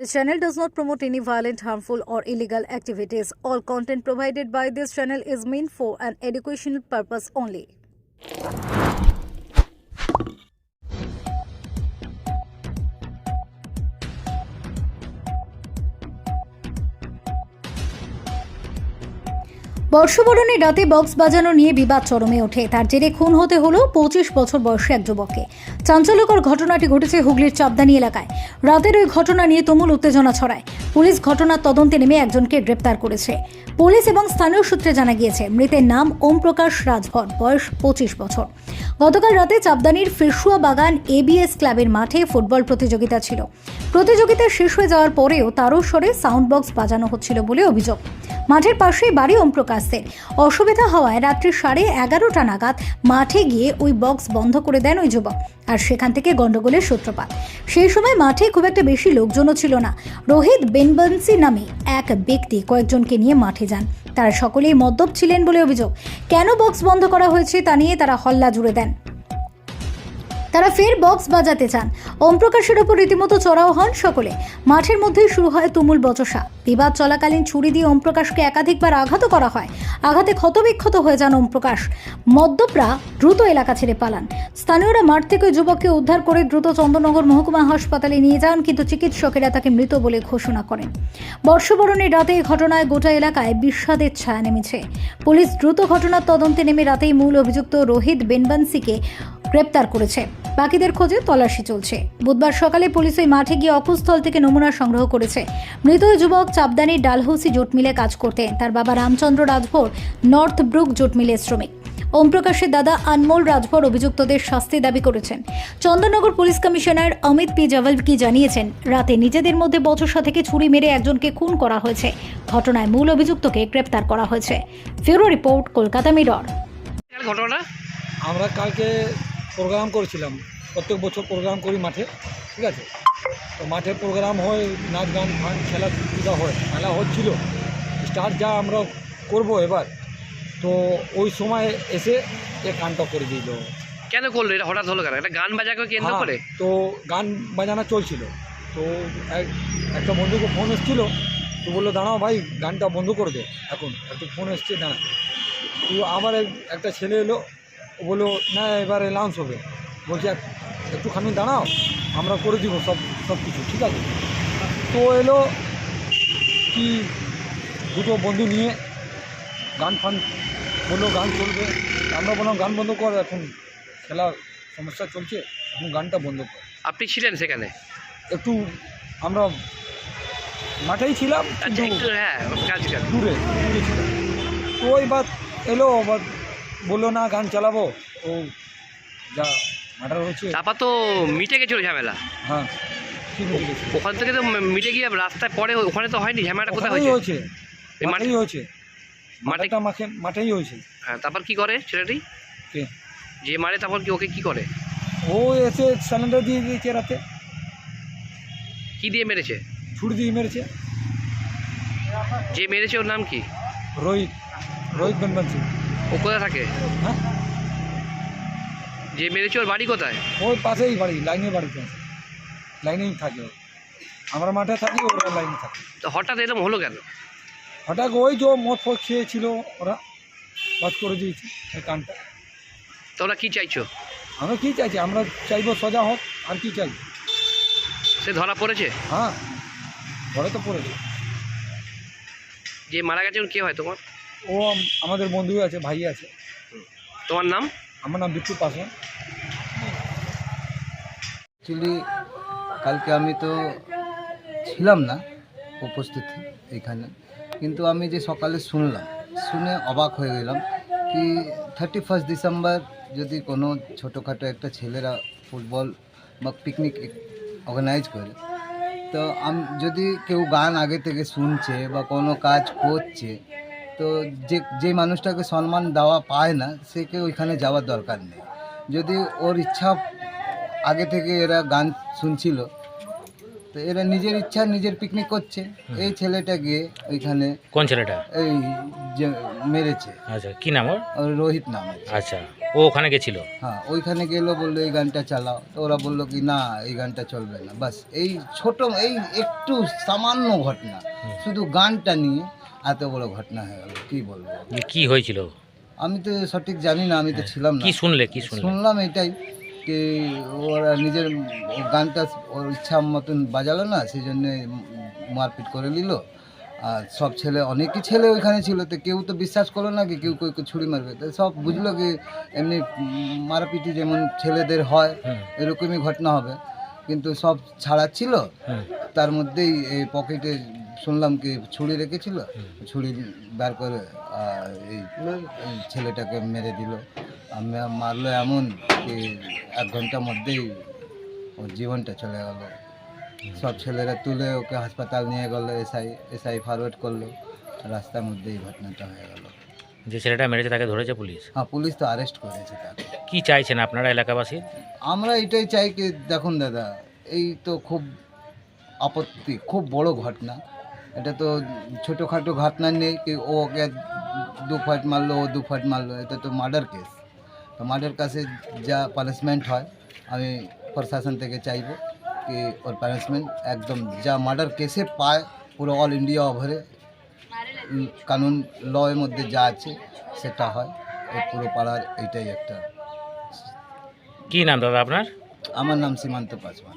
This channel does not promote any violent, harmful, or illegal activities. All content provided by this channel is meant for an educational purpose only. বর্ষবরণের রাতে box বাজানো নিয়ে বিবাদ চরমে ওঠে তার জেরে খুন হতে হলো পঁচিশ বছর বয়সী এক যুবককে চাঞ্চল্যকর ঘটনাটি ঘটেছে হুগলির চাপদানি এলাকায়। রাতের ওই ঘটনা নিয়ে তুমুল উত্তেজনা ছড়ায়। পুলিশ ঘটনার তদন্তে নেমে একজনকে গ্রেপ্তার করেছে। পুলিশ এবং স্থানীয় সূত্রে জানা গিয়েছে, মৃতের নাম ওম প্রকাশ রাজভর বয়স পঁচিশ বছর। গতকাল রাতে চাপদানির ফেরসুয়া বাগান এবিএস ক্লাবের মাঠে ফুটবল প্রতিযোগিতা ছিল। প্রতিযোগিতা শেষ হয়ে যাওয়ার পরেও তারও স্বরে সাউন্ড বক্স বাজানো হচ্ছিল বলে অভিযোগ। মাঠের পাশেই বাড়ি ওম প্রকাশের অসুবিধা হওয়ায় রাত্রি সাড়ে এগারোটা নাগাদ মাঠে গিয়ে ওই বক্স বন্ধ করে দেন ওই যুবক আর সেখান থেকে গন্ডগোলের সূত্রপাত। সেই সময় মাঠে খুব একটা বেশি লোকজনও ছিল না। রোহিত বেনবন্সি নামে এক ব্যক্তি কয়েকজনকে নিয়ে মাঠে যান। তারা সকলেই মদ্যপ ছিলেন বলে অভিযোগ। কেন বক্স বন্ধ করা হয়েছে তা নিয়ে তারা হল্লা জুড়ে দেন। তারা ফের বক্স বাজাতে চান। ওমপ্রকাশের ওপর রীতিমতো চড়াও হন সকলে। মাঠের মধ্যেই শুরু হয় তুমুল বচসা। বিবাদ চলাকালীন ছুরি দিয়ে ওমপ্রকাশকে একাধিকবার আঘাত করা হয়। আঘাতে ক্ষতবিক্ষত হয়ে যান ওমপ্রকাশ মদ্যপরা দ্রুত এলাকা ছেড়ে পালান। স্থানীয়রা মাঠ থেকে যুবককে উদ্ধার করে দ্রুত চন্দননগর মহকুমা হাসপাতালে নিয়ে যান, কিন্তু চিকিৎসকেরা তাকে মৃত বলে ঘোষণা করেন। বর্ষবরণের রাতে এই ঘটনায় গোটা এলাকায় বিষাদের ছায়া নেমেছে। পুলিশ দ্রুত ঘটনার তদন্তে নেমে রাতেই মূল অভিযুক্ত রোহিত বেনবান্সিকে গ্রেপ্তার করেছে। বাকিদের খোঁজে তল্লাশি চলছে। বুধবার সকালে পুলিশ ওই মাঠে গিয়ে অকুস্থল থেকে নমুনা সংগ্রহ করেছে। মৃত যুবক চাপদানির ডালহৌসি জুট মিলে কাজ করতেন তার বাবা রামচন্দ্র রাজভোর নর্থ ব্রুক জোট মিলের শ্রমিক। ওমপ্রকাশের দাদা আনমোল রাজভর অভিযুক্তদের শাস্তি দাবি করেছেন। Chandannagar police commissioner Amit P. Javalgi জানিয়েছেন রাতে নিজেদের মধ্যে বচসা থেকে ছুরি মেরে একজনকে খুন করা হয়েছে। ঘটনায় মূল অভিযুক্তকে গ্রেপ্তার করা হয়েছে। Bureau report Kolkata Mirror. কাল ঘটনাটা আমরা কালকে প্রোগ্রাম করেছিলাম। প্রত্যেক বছর প্রোগ্রাম করি মাঠে ঠিক আছে? তো মাঠে প্রোগ্রাম হয় নাচ গান ফান খেলাধুলা হয়। খেলা হচ্ছিল। স্টার্ট যা আমরা করব এবার। তো ওই সময় এসে এ কানটা করে দিল। কেন করল? এটা হঠাৎ হলো কেন? এটা গান বাজাকে কেন্দ্র হ্যাঁ, করে? তো গান বাজানো চলছিল। তো এক- একটা বন্ধুকে ফোন এসেছিল। তো বলল দাঁড়াও ভাই গানটা বন্ধ করে দে এখন। একটু ফোন এসছে দাঁড়া। তো আবার একটা ছেলে এলো বলল না এবার অ্যালাউন্স হবে। বলছি এক- একটুখানি দাঁড়াও আমরা করে দিব সব সব কিছু ঠিক আছে? তো এলো কি দুটো বন্ধু নিয়ে গান ফান বলল গান চলবে। আমরা বললাম গান বন্ধ কর এখন খেলার সমস্যা চলছে এখন গানটা বন্ধ কর। আপনি ছিলেন সেখানে? একটু আমরা মাঠেই ছিলাম আচ্ছা হ্যাঁ দূরে দূরে ছিলাম। তো ওই বাদ এলো আবার বলল না গান চালাবো। ও যা মাটার হয়েছে তারপর তো মিটে গেছিল ঝামেলা। হ্যাঁ ওখান থেকে তো মিটে গিয়ে রাস্তায় পরে ওখানে তো হয়নি ঝামেলাটা কোথায় হয়েছে? হয়েছে। এই মাঠেই হয়েছে। মাঠে মাঠেটা মাঠে মাঠেই হয়েছে। হ্যাঁ তারপর কি করে ছেলেটি? কে? যে মারে তারপর কি ওকে কি করে? ও এসে সিলিন্ডার দিয়ে দিয়েছে রাতে। কি দিয়ে মেরেছে? ছুরি দিয়ে মেরেছে। যে মেরেছে ওর নাম কি? রোহিত। রোহিত বেনবান্সি ও কোথায় থাকে? যে মেরেছে ওর বাড়ি কোথায়? ওই পাশেই বাড়ি লাইনে বাড়িতে আছে। লাইনেই থাকে ও। আমরা মাঠে থাকি ওরা লাইনে থাকে। তো হঠাৎ এরকম হলো কেন? হঠাৎ ওই যে মদ ফদ খেয়েছিল ওরা বাদ করে দিয়েছে এই কানটা। তোমরা কি চাইছো? আমরা কী চাইছি? আমরা চাইব সোজা হোক আর কি চাই সে ধরা পড়েছে? হ্যাঁ ঘরে তো পড়েছে। যে মারা গেছে ওর কে হয় তোমার? ও আমাদের বন্ধু আছে ভাই আছে। তোমার নাম? আমার নাম বিট্টু পাসওয়ান অ্যাকচুয়ালি কালকে আমি তো ছিলাম না উপস্থিতি এখানে কিন্তু আমি যে সকালে শুনলাম শুনে অবাক হয়ে গেলাম কি থার্টি ফার্স্ট ডিসেম্বর যদি কোনো ছোটোখাটো একটা ছেলেরা ফুটবল বা পিকনিক অর্গানাইজ করে তো আম যদি কেউ গান আগে থেকে শুনছে বা কোনো কাজ করছে তো যে যে মানুষটাকে সম্মান দেওয়া পায় না সেকে ওইখানে যাওয়ার দরকার নেই। যদি ওর ইচ্ছা আগে থেকে এরা গান শুনছিল তো এরা নিজের ইচ্ছা নিজের পিকনিক করছে। এই ছেলেটা গিয়ে ওইখানে কোন ছেলেটা? এই যে মেরেছে। আচ্ছা কি নাম ওর? ওর রোহিত নাম আছে। আচ্ছা ও ওখানে গেছিল? হ্যাঁ ওইখানে গেলো বলল এই গানটা চালাও। তো ওরা বলল কি না এই গানটা চলবে না। বাস এই ছোট এই একটু সামান্য ঘটনা। শুধু গানটা নিয়ে এত বড় ঘটনা হয়ে গেল কি বলব? যে কি হয়েছিল? আমি তো সঠিক জানি না আমি তো ছিলাম না। কি শুনলে কি শুনলে? শুনলাম এটাই কি ওরা নিজের গানটা ওর ইচ্ছা মতন বাজালো না সেই জন্য মারপিট করে নিল। আর সব ছেলে অনেকই ছেলে ওইখানে ছিল তো কেউ তো বিশ্বাস করল না কি কেউ কেউ কেউ ছুরি মারবে। তো সব বুঝলো কি এমনি মারাপিটি যেমন ছেলেদের হয় এরকমই ঘটনা হবে। কিন্তু সব ছাড়াচ্ছিল। হুম, তার মধ্যেই এই পকেটে শুনলাম কি ছুরি রেখেছিল। ছুরি বার করে এই এই ছেলেটাকে মেরে দিল। আমি মারলো এমন কি এক ঘণ্টার মধ্যেই ওর জীবনটা চলে গেল। সব ছেলেরা তুলে ওকে হাসপাতাল নিয়ে গেল এসআই এসআই ফরওয়ার্ড করল। রাস্তার মধ্যেই ঘটনাটা হয়ে গেল। যে ছেলেটা মেরেছে তাকে ধরেছে পুলিশ? হ্যাঁ পুলিশ তো অ্যারেস্ট করেছে তাকে। কি চাইছেন আপনারা এলাকাবাসী? আমরা এটাই চাই কি দেখুন দাদা এই তো খুব আপত্তি খুব বড় ঘটনা। এটা তো ছোটোখাটো ঘটনা নেই কি ও ওকে দু ফাট মারলো ও দু ফাট মারলো এটা তো মার্ডার কেস তো মার্ডার কেসে যা পানিশমেন্ট হয় আমি প্রশাসন থেকে চাইব কি ওর পানিশমেন্ট একদম যা মার্ডার কেসে পায় পুরো অল ইন্ডিয়া ওভারে কানুন ল এর মধ্যে যা আছে সেটা হয়। এই পুরো পাড়ার এইটাই একটা। কি নাম দাদা আপনার? আমার নাম সীমান্ত পাসওয়ান